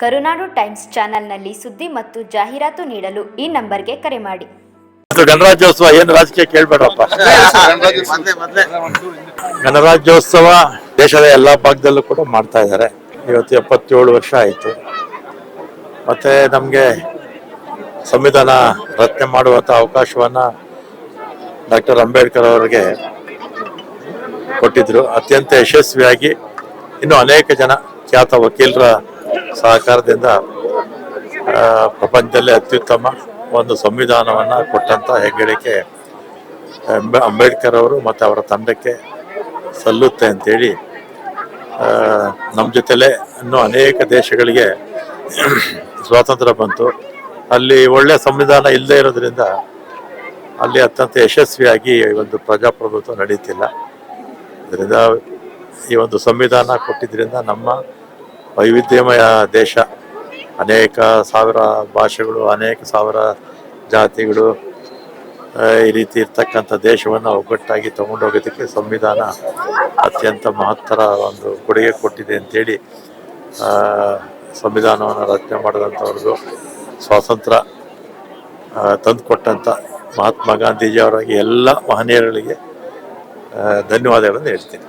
ಕರುನಾಡು times ಚಾನೆಲ್ನಲ್ಲಿ ಸುದ್ದಿ ಮತ್ತು ಜಾಹೀರಾತು ನೀಡಲು ಈ ನಂಬರ್ಗೆ ಕರೆ ಮಾಡಿ. ಗಣರಾಜ್ಯೋತ್ಸವ ಏನು ರಾಜಕೀಯ ಕೇಳ್ಬೇಡಪ್ಪ. ಗಣರಾಜ್ಯೋತ್ಸವ ದೇಶದ ಎಲ್ಲಾ ಭಾಗದಲ್ಲೂ ಕೂಡ ಮಾಡ್ತಾ ಇದ್ದಾರೆ. ಇವತ್ತು ಎಪ್ಪತ್ತೇಳು ವರ್ಷ ಆಯಿತು. ಮತ್ತೆ ನಮಗೆ ಸಂವಿಧಾನ ರಚನೆ ಮಾಡುವಂಥ ಅವಕಾಶವನ್ನು ಡಾಕ್ಟರ್ ಅಂಬೇಡ್ಕರ್ ಅವರಿಗೆ ಕೊಟ್ಟಿದ್ರು. ಅತ್ಯಂತ ಯಶಸ್ವಿಯಾಗಿ ಇನ್ನು ಅನೇಕ ಜನ ಖ್ಯಾತ ವಕೀಲರ ಸಹಕಾರದಿಂದ ಪ್ರಪಂಚದಲ್ಲೇ ಅತ್ಯುತ್ತಮ ಒಂದು ಸಂವಿಧಾನವನ್ನ ಕೊಟ್ಟಂತ ಹೆಗ್ಗಳಿಕೆ ಅಂಬೇಡ್ಕರ್ ಅವರು ಮತ್ತು ಅವರ ತಂಡಕ್ಕೆ ಸಲ್ಲುತ್ತೆ ಅಂತೇಳಿ ನಮ್ಮ ಜೊತೆಲೆ ಇನ್ನೂ ಅನೇಕ ದೇಶಗಳಿಗೆ ಸ್ವಾತಂತ್ರ್ಯ ಬಂತು. ಅಲ್ಲಿ ಒಳ್ಳೆ ಸಂವಿಧಾನ ಇಲ್ಲದೇ ಇರೋದ್ರಿಂದ ಅಲ್ಲಿ ಅತ್ಯಂತ ಯಶಸ್ವಿಯಾಗಿ ಒಂದು ಪ್ರಜಾಪ್ರಭುತ್ವ ನಡೀತಿಲ್ಲ. ಇದರಿಂದ ಈ ಒಂದು ಸಂವಿಧಾನ ಕೊಟ್ಟಿದ್ದರಿಂದ ನಮ್ಮ ವೈವಿಧ್ಯಮಯ ದೇಶ. ಅನೇಕ ಸಾವಿರ ಭಾಷೆಗಳು, ಅನೇಕ ಸಾವಿರ ಜಾತಿಗಳು ಈ ರೀತಿ ಇರ್ತಕ್ಕಂಥ ದೇಶವನ್ನು ಒಗ್ಗಟ್ಟಾಗಿ ತಗೊಂಡೋಗೋದಕ್ಕೆ ಸಂವಿಧಾನ ಅತ್ಯಂತ ಮಹತ್ತರ ಒಂದು ಕೊಡುಗೆ ಕೊಟ್ಟಿದೆ ಅಂತೇಳಿ ಸಂವಿಧಾನವನ್ನು ರಚನೆ ಮಾಡಿದಂಥವ್ರಿಗೂ ಸ್ವಾತಂತ್ರ್ಯ ತಂದುಕೊಟ್ಟಂಥ ಮಹಾತ್ಮ ಗಾಂಧೀಜಿ ಅವರಿಗೆ ಎಲ್ಲ ಮಹನೀಯರುಗಳಿಗೆ ಧನ್ಯವಾದಗಳನ್ನು ಹೇಳ್ತೀನಿ.